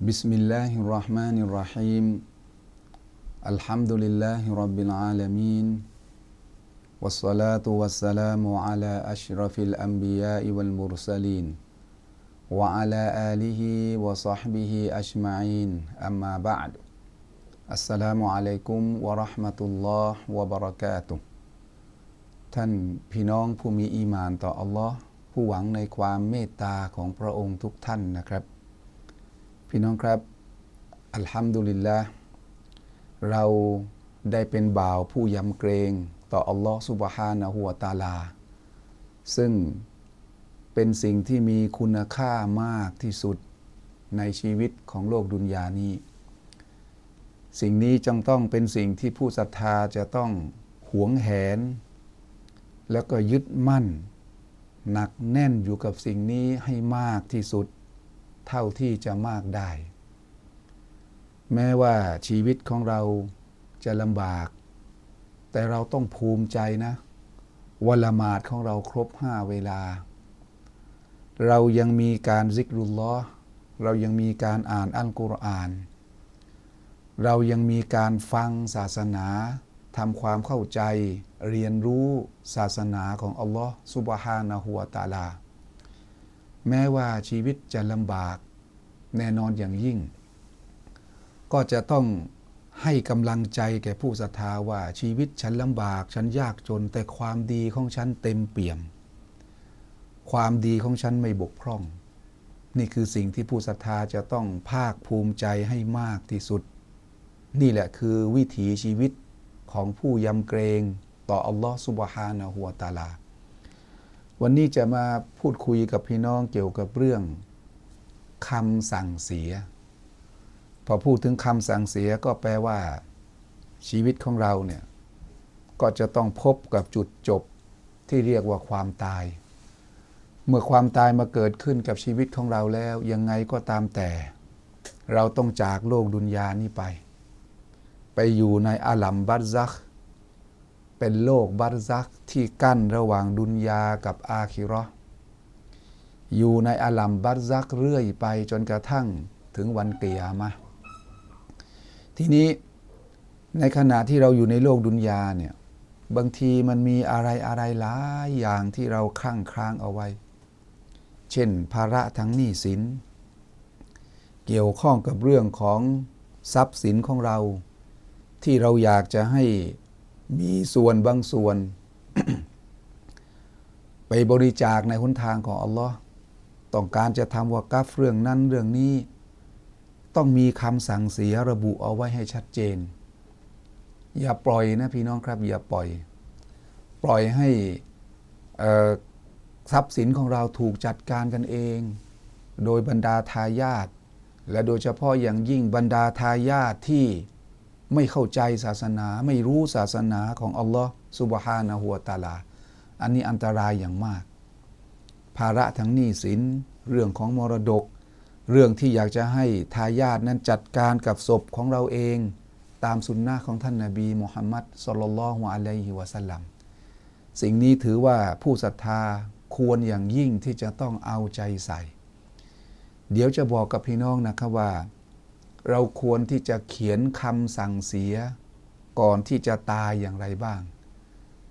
بسم الله الرحمن الرحيم الحمد لله رب العالمين والصلاة والسلام على أشرف الأنبياء والمرسلين وعلى آله وصحبه أجمعين أما بعد السلام عليكم ورحمة الله وبركاته ท่านพี่น้องผู้มีอีหมานต่ออัลลอฮ์ผู้หวังในความเมตตาของพระองค์ทุกท่านนะครับ พี่น้องครับ อัลฮัมดุลิลละเราได้เป็นบ่าวผู้ยำเกรงต่ออัลลอฮ์สุบฮานะฮูวะตาลา ซึ่งเป็นสิ่งที่มีคุณค่ามากที่สุดในชีวิตของโลกดุนยานี้ สิ่งนี้จงต้องเป็นสิ่งที่ผู้ศรัทธาจะต้องหวงแหน แล้วก็ยึดมั่น หนักแน่นอยู่กับสิ่งนี้ให้มากที่สุด เท่าที่จะมากได้ แม้ว่าชีวิตของเราจะลำบาก แต่เราต้องภูมิใจนะวันละหมาดของเราครบห้าเวลา เรายังมีการซิกรุลลอเรายังมีการอ่านอัลกุรอาน เรายังมีการฟังศาสนาทำความเข้าใจ เรียนรู้ศาสนาของอัลลอฮ์ซุบฮานะฮูวตาลา แม้ว่าชีวิตจะลำบากแน่นอนอย่างยิ่ง ก็จะต้องให้กำลังใจแก่ผู้ศรัทธาว่าชีวิตฉันลำบากฉันยากจน แต่ความดีของฉันเต็มเปี่ยม ความดีของฉันไม่บกพร่อง นี่คือสิ่งที่ผู้ศรัทธาจะต้องภาคภูมิใจให้มากที่สุด นี่แหละคือวิถีชีวิตของผู้ยำเกรงต่ออัลลอฮ์สุบฮานะฮูวะตาลา วันนี้จะมาพูดคุยกับพี่น้องเกี่ยวกับเรื่องคำสั่งเสีย พอพูดถึงคำสั่งเสียก็แปลว่า ชีวิตของเราเนี่ยก็จะต้องพบกับจุดจบที่เรียกว่าความตาย เมื่อความตายมาเกิดขึ้นกับชีวิตของเราแล้ว ยังไงก็ตามแต่ เราต้องจากโลกดุนยานี้ไป ไปอยู่ในอาลัมบัตซัก เป็นโลกบัตซักที่กั้นระหว่างดุนยากับอาคิราะห์อยู่ในอาลัมบัตซักเรื่อยไปจนกระทั่งถึงวันเกียามะทีนี้ในขณะที่เราอยู่ในโลกดุนยาเนี่ยบางทีมันมีอะไรอะไรหลายอย่างที่เราคลั่งคล้างเอาไว้ เช่น ภาระทั้งหนี้สิน เกี่ยวข้องกับเรื่องของทรัพย์สินของเรา ที่เราอยากจะให้ มีส่วนบางส่วน ไปบริจาคในหนทางของอัลลอฮ์ต้องการจะทำว่ากัฟเรื่องนั้นเรื่องนี้ ต้องมีคำสั่งเสียระบุเอาไว้ให้ชัดเจน อย่าปล่อยนะพี่น้องครับ อย่าปล่อย ปล่อยให้ทรัพย์สินของเราถูกจัดการกันเอง โดยบรรดาทายาทและโดยเฉพาะอย่างยิ่งบรรดาทายาทที่ ไม่เข้าใจศาสนา ไม่รู้ศาสนาของอัลลอฮ์สุบฮานะฮัวตาลา อันนี้อันตรายอย่างมาก ภาระทั้งหนี้สิน เรื่องของมรดก เรื่องที่อยากจะให้ทายาทนั้นจัดการกับศพของเราเอง ตามสุนนะของท่านนาบีมุฮัมมัดสุลลัลฮวอะลัยฮิวะสัลลัมสิ่งนี้ถือว่าผู้ศรัทธาควรอย่างยิ่งที่จะต้องเอาใจใส่ เดี๋ยวจะบอกกับพี่น้องนะครับว่า เราควรที่จะเขียนคำสั่งเสีย ก่อนที่จะตายอย่างไรบ้าง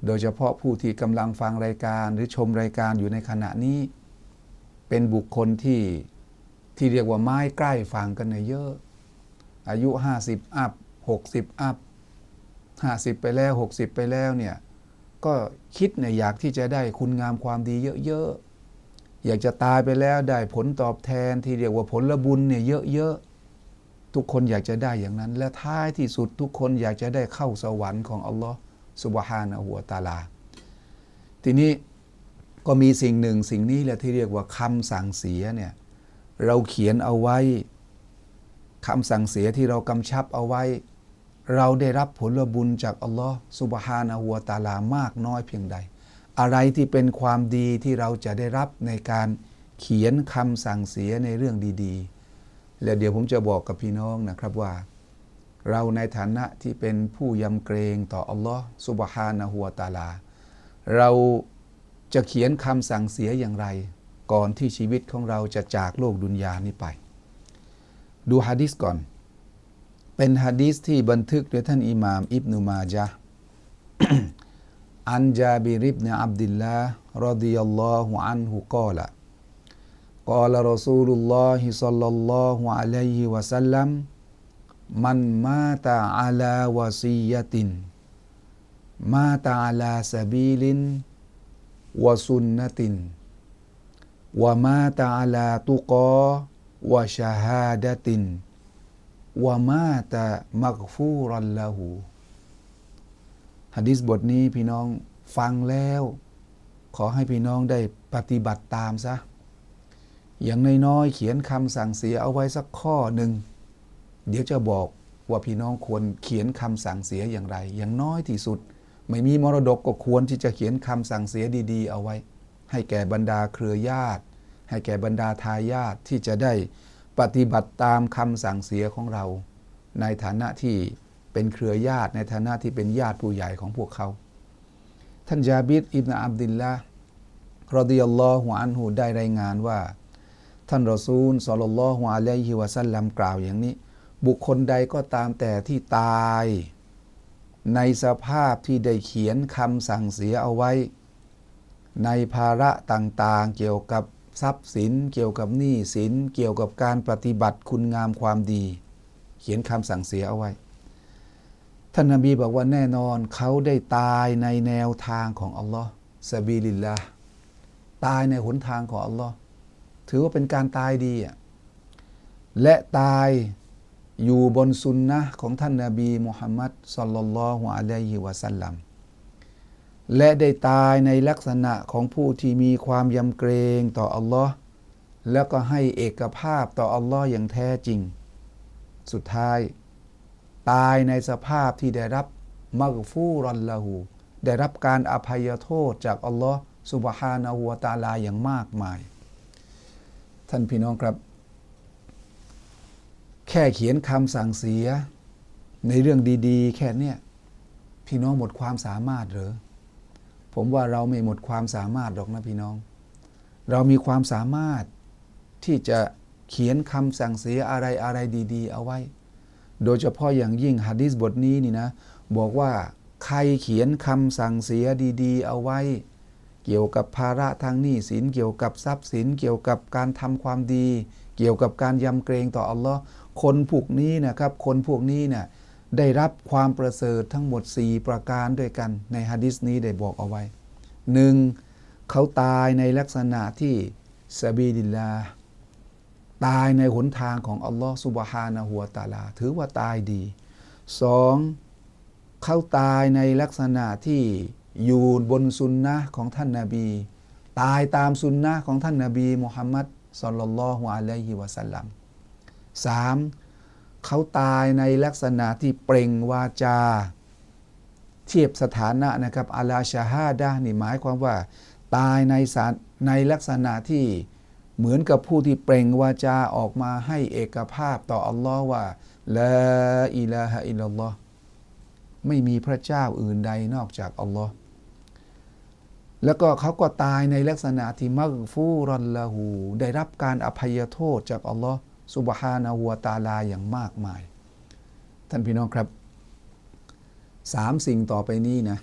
โดยเฉพาะผู้ที่กำลังฟังรายการหรือชมรายการอยู่ในขณะนี้ เป็นบุคคลที่ที่เรียกว่าไม้ใกล้ฟังกันเยอะ อายุ 50 อัพ 60 อัพ 50 ไปแล้ว 60 ไปแล้วเนี่ย ก็คิดเนี่ยอยากที่จะได้คุณงามความดีเยอะๆ อยากจะตายไปแล้วได้ผลตอบแทนที่เรียกว่าผลบุญเนี่ยเยอะๆ ทุกคนอยากจะได้อย่างนั้น และท้ายที่สุดทุกคนอยากจะได้เข้าสวรรค์ของอัลลอฮ์สุบฮานะหัวตาลา ทีนี้ก็มีสิ่งหนึ่งสิ่งนี้แหละที่เรียกว่าคำสั่งเสียเนี่ยเราเขียนเอาไว้คำสั่งเสียที่เรากำชับเอาไว้ เราได้รับผลบุญจากอัลลอฮ์สุบฮานะหัวตาลามากน้อยเพียงใด อะไรที่เป็นความดีที่เราจะได้รับในการเขียนคำสั่งเสียในเรื่องดี ๆ และเดี๋ยวผมจะบอกกับพี่น้องนะครับว่า เราในฐานะที่เป็นผู้ยำเกรงต่ออัลลอฮ์สุบฮานะฮัวตาลา เราจะเขียนคำสั่งเสียอย่างไร ก่อนที่ชีวิตของเราจะจากโลกดุนยานี้ไป ดูฮะดิษก่อน เป็นฮะดิษที่บันทึกโดยท่านอิหม่ามอิบนุมาจาอันจาบิริบเนอับดิลลาห์รดิยัลลอฮุอันฮุกอละ กอลรอซูลุลลอฮิสัลลัลลอฮุอะลัยฮิวะสัลลัมมันมาตาอาลาวาซียติน มาตาอาลาสบีลินวะสุนนตินวมาตาอาลาตุกอวชาฮาดตินวมาตะมักฟูรัลละหูฮะดิษบทนี้พี่น้องฟังแล้ว ขอให้พี่น้องได้ปฏิบัติตามซะ อย่างน้อยๆ เขียนคำสั่งเสียเอาไว้สักข้อหนึ่ง เดี๋ยวจะบอกว่าพี่น้องควรเขียนคำสั่งเสียอย่างไร อย่างน้อยที่สุด ไม่มีมรดกก็ควรที่จะเขียนคำสั่งเสียดีๆ เอาไว้ ให้แก่บรรดาเครือญาติ ให้แก่บรรดาทายาทที่จะได้ปฏิบัติตามคำสั่งเสียของเรา ในฐานะที่เป็นเครือญาติในฐานะที่เป็นญาติผู้ใหญ่ของพวกเขา ท่านจาบิดอิบนาอับดิลละรอดิยัลลอฮุอันฮูได้รายงานว่า ท่านรอซูลสอลลัลฮุอะลัยฮิวะสัลลัมกล่าวอย่างนี้ บุคคลใดก็ตามแต่ที่ตาย ในสภาพที่ได้เขียนคำสั่งเสียเอาไว้ ในภาระต่างๆ เกี่ยวกับทรัพย์สิน เกี่ยวกับหนี้สิน เกี่ยวกับการปฏิบัติคุณงามความดี เขียนคำสั่งเสียเอาไว้ ท่านนบีบอกว่าแน่นอนเขาได้ตายในแนวทางของอัลลอฮ์สบีลิลละตายในหนทางของอัลลอฮ์ ถือว่าเป็นการตายดีอะและตายอยู่บนสุนนะของท่านนาบีมุฮัมมัดสัลลัลลอฮุอะลัยฮิวะสัลลัมและได้ตายในลักษณะของผู้ที่มีความยำเกรงต่ออัลลอฮ์แล้วก็ให้เอกภาพต่ออัลลอฮ์อย่างแท้จริง สุดท้าย ตายในสภาพที่ได้รับมักฟูรันละหูได้รับการอภัยโทษจากอัลลอฮ์สุบฮานาหัวตาลาอย่างมากมาย ท่านพี่น้องครับ แค่เขียนคำสั่งเสีย ในเรื่องดีๆ แค่เนี้ยพี่น้องหมดความสามารถหรือผมว่าเราไม่หมดความสามารถหรอกนะพี่น้อง เรามีความสามารถที่จะเขียนคำสั่งเสียอะไรอะไรดี ๆ เอาไว้ โดยเฉพาะอย่างยิ่งฮะดิษบทนี้นี่นะ บอกว่าใครเขียนคำสั่งเสียดี ๆ เอาไว้ เกี่ยวกับภาระทางหนี้สิน เกี่ยวกับทรัพย์สิน เกี่ยวกับการทำความดี เกี่ยวกับการยำเกรงต่ออัลลอฮ์คนพวกนี้นะครับ คนพวกนี้เนี่ยได้รับความประเสริฐทั้งหมด 4 ประการด้วยกันในฮะดิษนี้ได้บอกเอาไว้หนึ่งเขาตายในลักษณะที่ซาบีดิลลาตายในหนทางของอัลลอฮ์สุบฮานะหัวตาลา ถือว่าตายดีสองเขาตายในลักษณะที่ อยู่บนสุนนะของท่านนาบี ตายตามสุนนะของท่านนาบีมุฮัมมัดสลลัลลอฮุอะลัยฮิวะสัลลัมสามเขาตายในลักษณะที่เปล่งวาจา เทียบสถานะนะครับอาลาชาฮาดะนี่หมายความว่า ตายในสารในลักษณะที่เหมือนกับผู้ที่เปล่งวาจาออกมาให้เอกภาพต่ออัลลอฮ์ว่าละอิลาฮะอิลลัลลอฮ์ไม่มีพระเจ้าอื่นใดนอกจากอัลลอฮ์ แล้วก็เขาก็ตายในลักษณะที่มักฟูรอนละหู ได้รับการอภัยโทษจากอัลลอฮ์สุบฮานาหัวตาลาอย่างมากมาย ท่านพี่น้องครับสามสิ่งต่อไปนี้นะ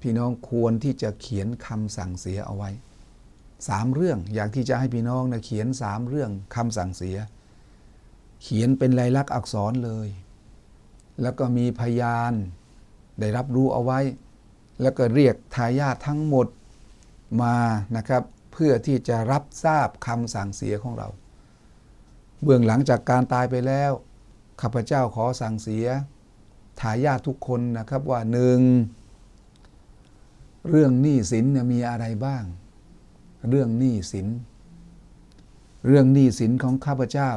พี่น้องควรที่จะเขียนคำสั่งเสียเอาไว้สามเรื่องอยากที่จะให้พี่น้องนะเขียนสามเรื่องคำสั่งเสีย เขียนเป็นลายลักษณ์อักษรเลย แล้วก็มีพยานได้รับรู้เอาไว้ แล้วก็เรียกทายาททั้งหมดมานะครับ เพื่อที่จะรับทราบคำสั่งเสียของเรา เบื้องหลังจากการตายไปแล้วข้าพเจ้าขอสั่งเสียทายาททุกคนนะครับว่าหนึ่งเรื่องหนี้สินมีอะไรบ้าง เรื่องหนี้สิน เรื่องหนี้สินของข้าพเจ้า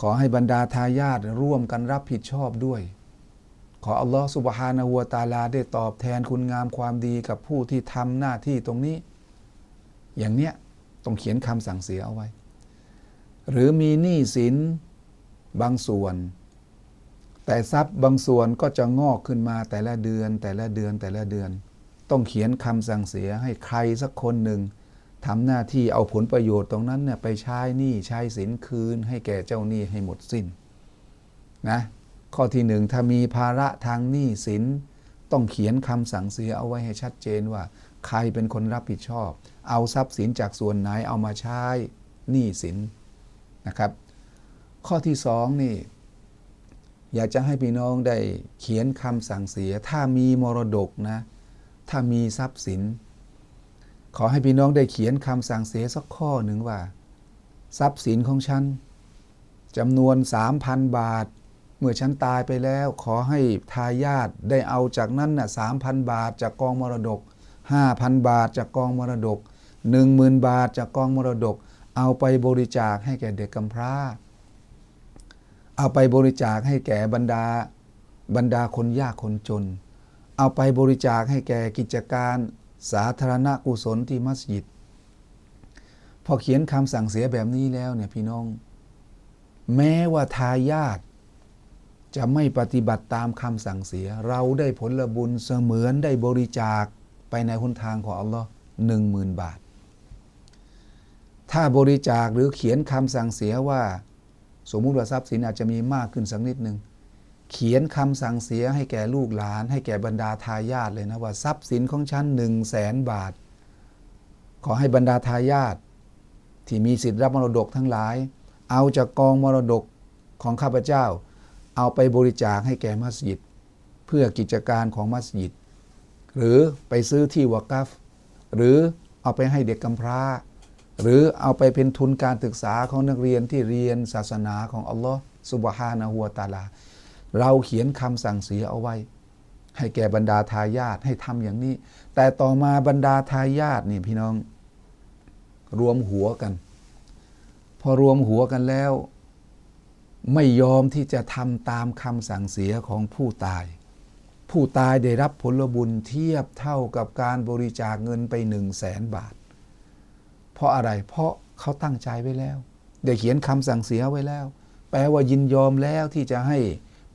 ขอให้บรรดาทายาทร่วมกันรับผิดชอบด้วย ขออัลลอฮฺสุบฮานาหัวตาลาได้ตอบแทนคุณงามความดีกับผู้ที่ทำหน้าที่ตรงนี้ อย่างเนี้ยต้องเขียนคำสั่งเสียเอาไว้ หรือมีหนี้สินบางส่วน แต่ทรัพย์บางส่วนก็จะงอกขึ้นมาแต่ละเดือน แต่ละเดือนแต่ละเดือน ต้องเขียนคำสั่งเสียให้ใครสักคนหนึ่งทำหน้าที่เอาผลประโยชน์ตรงนั้นเนี่ยไปใช้หนี้ใช้สินคืน ให้แก่เจ้าหนี้ให้หมดสิ้นนะ ข้อที่หนึ่งถ้ามีภาระทางหนี้สิน ต้องเขียนคำสั่งเสียเอาไว้ให้ชัดเจนว่า ใครเป็นคนรับผิดชอบ เอาทรัพย์สินจากส่วนไหนเอามาใช้หนี้สินนะครับ ข้อที่สองนี่ อยากจะให้พี่น้องได้เขียนคำสั่งเสีย ถ้ามีมรดกนะ ถ้ามีทรัพย์สิน ขอให้พี่น้องได้เขียนคำสั่งเสียสักข้อหนึ่งว่า ทรัพย์สินของฉันจำนวน 3,000 บาท เมื่อฉันตายไปแล้วขอให้ทายาทได้เอาจากนั้นน่ะ3,000บาทจากกองมรดก 5,000 บาทจากกองมรดก 10,000 บาทจากกองมรดก เอาไปบริจาคให้แก่เด็กกำพร้า เอาไปบริจาคให้แก่บรรดาบรรดาคนยากคนจน เอาไปบริจาคให้แก่กิจการสาธารณกุศลที่มัสยิด พอเขียนคำสั่งเสียแบบนี้แล้วเนี่ยพี่น้อง แม้ว่าทายาท จะไม่ปฏิบัติตามคำสั่งเสีย เราได้ผลบุญเสมือนได้บริจาคไปในหนทางของอัลลอฮ์หนึ่งหมื่นบาท ถ้าบริจาคหรือเขียนคำสั่งเสียว่า สมมุติว่าทรัพย์สินอาจจะมีมากขึ้นสักนิดหนึ่งเขียนคำสั่งเสียให้แก่ลูกหลาน ให้แก่บรรดาทายาทเลยนะว่าทรัพย์สินของฉันหนึ่งแสนบาท ขอให้บรรดาทายาทที่มีสิทธิ์รับมรดกทั้งหลาย เอาจากกองมรดกของข้าพเจ้า เอาไปบริจาคให้แก่มัสยิด เพื่อกิจการของมัสยิด หรือไปซื้อที่วากัฟ หรือเอาไปให้เด็กกำพร้า หรือเอาไปเป็นทุนการศึกษาของนักเรียนที่เรียนศาสนาของอัลลอฮ์สุบฮานะฮัวตาลา เราเขียนคำสั่งเสียเอาไว้ ให้แก่บรรดาทายาทให้ทำอย่างนี้ แต่ต่อมาบรรดาทายาทนี่พี่น้อง รวมหัวกัน พอรวมหัวกันแล้ว ไม่ยอมที่จะทำตามคำสั่งเสียของผู้ตาย ผู้ตายได้รับผลบุญเทียบเท่ากับการบริจาคเงินไปหนึ่งแสนบาท เพราะอะไรเพราะเขาตั้งใจไว้แล้วได้เขียนคำสั่งเสียไว้แล้ว แปลว่ายินยอมแล้วที่จะให้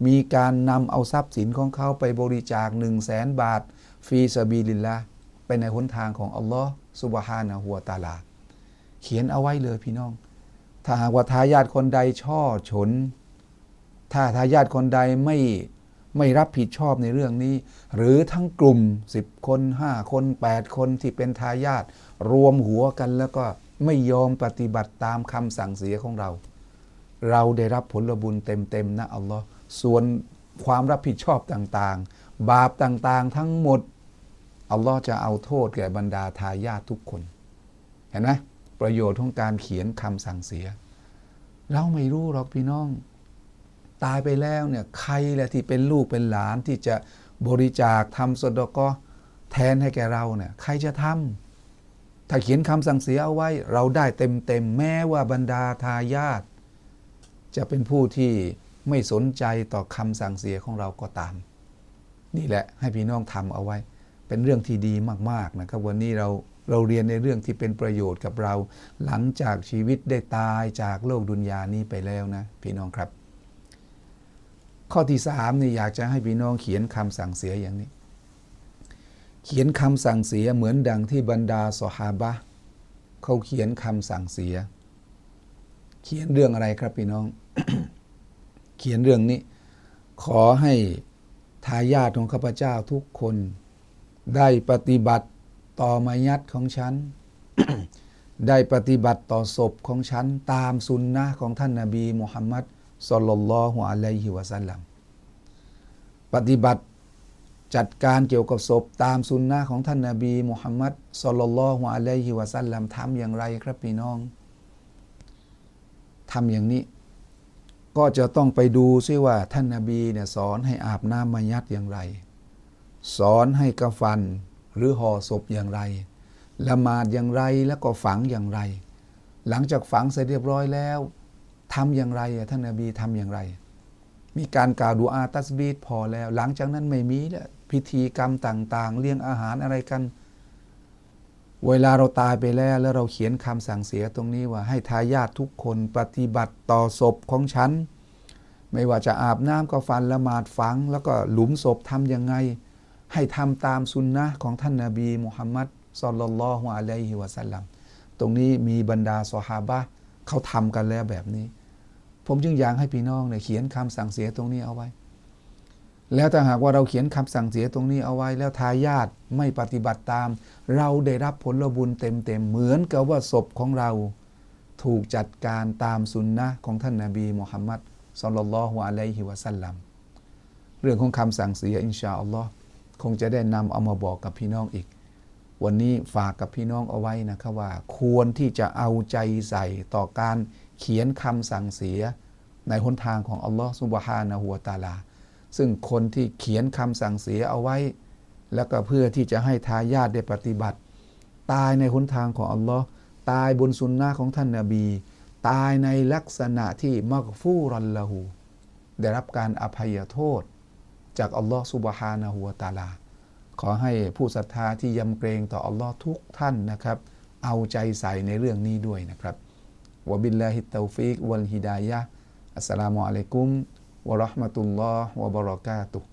มีการนำเอาทรัพย์สินของเขาไปบริจาคหนึ่งแสนบาท ฟีสบีลิลละไปในหนทางของอัลลอฮ์สุบฮานะฮัวตาลา เขียนเอาไว้เลยพี่น้อง ถ้าหากว่าทายาทคนใดช่อฉน ถ้าทายาทคนใดไม่ไม่รับผิดชอบในเรื่องนี้ หรือทั้งกลุ่ม 10 คน 5 คน 8 คนที่เป็นทายาทรวมหัวกันแล้วก็ไม่ยอมปฏิบัติตามคำสั่งเสียของเรา เราได้รับผลบุญเต็มๆนะอัลลอฮ์ส่วนความรับผิดชอบต่างๆ บาปต่างๆ ทั้งหมดอัลลอฮ์จะเอาโทษแก่บรรดาทายาททุกคน เห็นไหม ประโยชน์ของการเขียนคำสั่งเสีย เราไม่รู้หรอกพี่น้อง ตายไปแล้วเนี่ยใครแหละที่เป็นลูกเป็นหลานที่จะบริจาคทำสดก็แทนให้แก่เราเนี่ยใครจะทำถ้าเขียนคำสั่งเสียเอาไว้ เราได้เต็มเต็มๆแม้ว่าบรรดาทายาทจะเป็นผู้ที่ไม่สนใจต่อคำสั่งเสียของเราก็ตาม นี่แหละให้พี่น้องทำเอาไว้ เป็นเรื่องที่ดีมาก ๆ นะครับ วันนี้เรา เราเรียนในเรื่องที่เป็นประโยชน์กับเรา หลังจากชีวิตได้ตายจากโลกดุนยานี้ไปแล้วนะ พี่น้องครับ ข้อที่สามนี่อยากจะให้พี่น้องเขียนคำสั่งเสียอย่างนี้ เขียนคำสั่งเสียเหมือนดังที่บรรดาสหาบะเขาเขียนคำสั่งเสีย เขียนเรื่องอะไรครับพี่น้อง เขียนเรื่องนี้ ขอให้ทายาทของข้าพเจ้าทุกคนได้ปฏิบัติ ต่อมายัดของฉัน ได้ปฏิบัติต่อศพของฉัน ตามสุนนะของท่านนาบีมุฮัมมัดสลลัลฮุอะลัยฮิวะสัลลัมปฏิบัติจัดการเกี่ยวกับศพตามสุนนะของท่านนาบีมุฮัมมัดสลลัลฮุอะลัยฮิวะสัลลัมทำอย่างไรครับพี่น้องทำอย่างนี้ก็จะต้องไปดูซิว่าท่านนาบีเนี่ยสอนให้อาบน้ำมายัดอย่างไร สอนให้กระฟัน หรือห่อศพอย่างไร ละหมาดอย่างไรแล้วก็ฝังอย่างไร หลังจากฝังเสร็จเรียบร้อยแล้วทำอย่างไรท่านนาบีทำอย่างไร มีการกล่าวดูอาตัสบีดพอแล้ว หลังจากนั้นไม่มีแล้วพิธีกรรมต่างๆ เลี้ยงอาหารอะไรกัน เวลาเราตายไปแล้วแล้วเราเขียนคำสั่งเสียตรงนี้ว่าให้ทายาททุกคนปฏิบัติต่อศพของฉัน ไม่ว่าจะอาบน้ำก็ฟันละหมาดฝัง แล้วก็หลุมศพทำยังไง ให้ทำตามสุนนะของท่านนาบีมุฮัมมัดสลลัลลอฮุอะลัยฮิวะสัลลัมตรงนี้มีบรรดาซอฮาบะเขาทำกันแล้วแบบนี้ ผมจึงอยากให้พี่น้องเนี่ยเขียนคำสั่งเสียตรงนี้เอาไว้ แล้วถ้าหากว่าเราเขียนคำสั่งเสียตรงนี้เอาไว้ แล้วทายาทไม่ปฏิบัติตาม เราได้รับผลบุญเต็มๆเหมือนกับว่าศพของเราถูกจัดการตามสุนนะของท่านนาบีมุฮัมมัดสลลัลลอฮุอะลัยฮิวะสัลลัมเรื่องของคำสั่งเสียอินชาอัลลอฮ์ คงจะได้นำเอามาบอกกับพี่น้องอีก วันนี้ฝากกับพี่น้องเอาไว้นะครับว่า ควรที่จะเอาใจใส่ต่อการเขียนคำสั่งเสีย ในหนทางของอัลลอฮ์ซุบฮานะฮูวตาลา ซึ่งคนที่เขียนคำสั่งเสียเอาไว้ แล้วก็เพื่อที่จะให้ทายาทได้ปฏิบัติ ตายในหนทางของอัลลอฮ์ตายบนสุนนะของท่านนาบี ตายในลักษณะที่มักฟูรันละหูได้รับการอภัยโทษ จากอัลลอฮ์สุบฮานะฮูวตาลา ขอให้ผู้ศรัทธาที่ยำเกรงต่ออัลลอฮ์ทุกท่านนะครับ เอาใจใส่ในเรื่องนี้ด้วยนะครับวะบิลลาฮิตตาฟิกวัลฮิดายะอัสสลามุอะลัยกุมวะราะห์มะตุลลอฮ์วะบะเราะกาตุฮ์